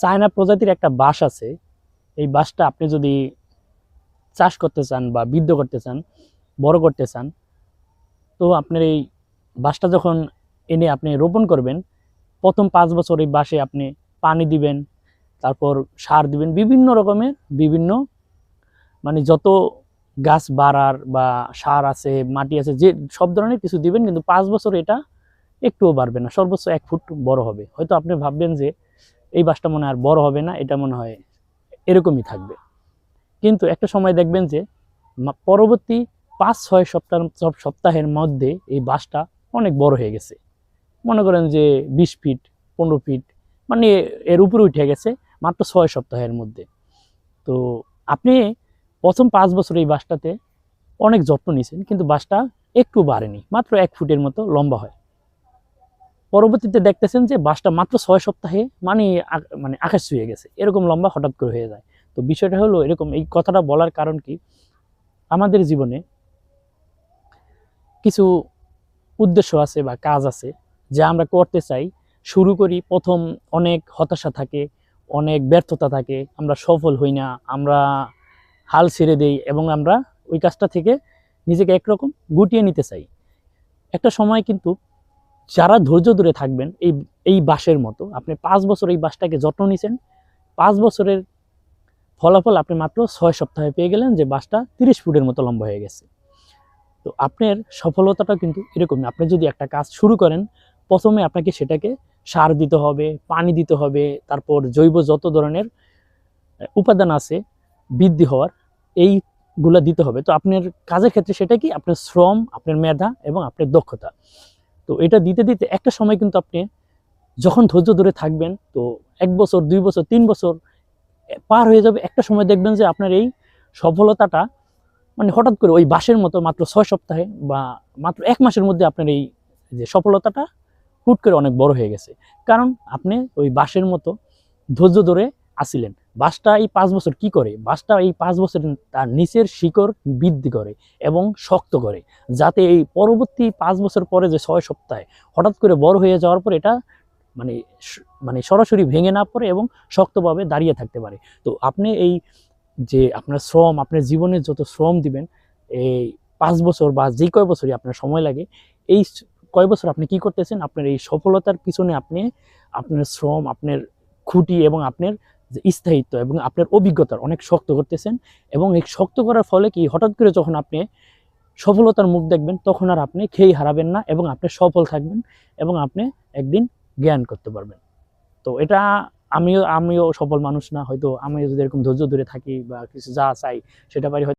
China প্রজাতির একটা বাঁশ আছে। এই বাঁশটা আপনি যদি চাষ করতে চান বা বৃদ্ধ করতে চান, বড় করতে চান, তো আপনার এই বাঁশটা যখন এনে আপনি রোপণ করবেন, প্রথম পাঁচ বছর এই বাঁশে আপনি পানি দিবেন, তারপর সার দিবেন, বিভিন্ন রকমের, বিভিন্ন মানে যত গাছ বাড়ার বা সার আছে, মাটি আছে, যে সব ধরনের কিছু দিবেন, কিন্তু পাঁচ বছর এটা একটুও বাড়বে না, সর্বোচ্চ এক ফুট বড় হবে। হয়তো আপনি ভাববেন যে এই বাসটা মনে আর বড় হবে না, এটা মনে হয় এরকমই থাকবে। কিন্তু একটা সময় দেখবেন যে পরবর্তী পাঁচ, ছয় সপ্তাহ, সব সপ্তাহের মধ্যে এই বাসটা অনেক বড় হয়ে গেছে। মনে করেন যে বিশ ফিট, পনেরো ফিট মানে এর উপরে উঠে গেছে মাত্র ছয় সপ্তাহের মধ্যে। তো আপনি প্রথম পাঁচ বছর এই বাসটাতে অনেক যত্ন নিয়েছেন, কিন্তু বাসটা একটু বাড়েনি, মাত্র এক ফুটের মতো লম্বা হয়। পরবর্তীতে দেখতেছেন যে বাসটা মাত্র ছয় সপ্তাহে মানে মানে আকাশ ছুঁয়ে গেছে। এরকম লম্বা হঠাৎ করে হয়ে যায়। তো বিষয়টা হলো এরকম, এই কথাটা বলার কারণ কি? আমাদের জীবনে কিছু উদ্দেশ্য আছে বা কাজ আছে যা আমরা করতে চাই। শুরু করি, প্রথম অনেক হতাশা থাকে, অনেক ব্যর্থতা থাকে, আমরা সফল হই না, আমরা হাল ছেড়ে দেই এবং আমরা ওই কাজটা থেকে নিজেকে একরকম গুটিয়ে নিতে চাই। একটা সময় কিন্তু যারা ধৈর্য ধরে থাকবেন, এই এই বাসের মতো, আপনি পাঁচ বছর এই বাসটাকে যত্ন নিছেন, পাঁচ বছরের ফলাফল আপনি মাত্র ছয় সপ্তাহে পেয়ে গেলেন যে বাসটা তিরিশ ফুটের মতো লম্বা হয়ে গেছে। তো আপনার সফলতাটা কিন্তু এরকমই আপনি যদি একটা কাজ শুরু করেন, প্রথমে আপনাকে সেটাকে সার দিতে হবে, পানি দিতে হবে, তারপর জৈব যত ধরনের উপাদান আছে, বৃদ্ধি হওয়ার, এইগুলা দিতে হবে। তো আপনার কাজের ক্ষেত্রে সেটা কি? আপনার শ্রম, আপনার মেধা এবং আপনার দক্ষতা। তো এটা দিতে দিতে একটা সময় কিন্তু আপনি যখন ধৈর্য ধরে থাকবেন, তো এক বছর, দুই বছর, তিন বছর পার হয়ে যাবে, একটা সময় দেখবেন যে আপনার এই সফলতাটা মানে হঠাৎ করে ওই বাসের মতো মাত্র ছয় সপ্তাহে বা মাত্র এক মাসের মধ্যে আপনার এই যে সফলতাটা হুট করে অনেক বড় হয়ে গেছে। কারণ আপনি ওই বাসের মতো ধৈর্য ধরে আসিলেন। বাসটা এই পাঁচ বছর কি করে? বাসটা এই পাঁচ বছর তার নিচের শিকড় বৃদ্ধি করে এবং শক্ত করে, যাতে এই পরবর্তী পাঁচ বছর পরে যে ছয় সপ্তাহে হঠাৎ করে বড় হয়ে যাওয়ার পর এটা মানে মানে সরাসরি ভেঙে না পড়ে এবং শক্তভাবে দাঁড়িয়ে থাকতে পারে। তো আপনি এই যে আপনার শ্রম আপনার জীবনের যত শ্রম দিবেন, এই পাঁচ বছর বা যে কয় বছরই আপনার সময় লাগে, এই কয় বছর আপনি কি করতেছেন? আপনার এই সফলতার পিছনে আপনি আপনার শ্রম, আপনার খুঁটি এবং আপনার যে স্থায়িত্ব এবং আপনার অভিজ্ঞতার অনেক শক্ত করতেছেন এবং এই শক্ত করার ফলে কি হঠাৎ করে যখন আপনি সফলতার মুখ দেখবেন, তখন আর আপনি খেই হারাবেন না এবং আপনি সফল থাকবেন এবং আপনি একদিন জ্ঞান করতে পারবেন। তো এটা আমিও আমিও সফল মানুষ না, হয়তো আমিও যদি এরকম ধৈর্য ধরে থাকি বা কিছু যা চাই সেটা পারি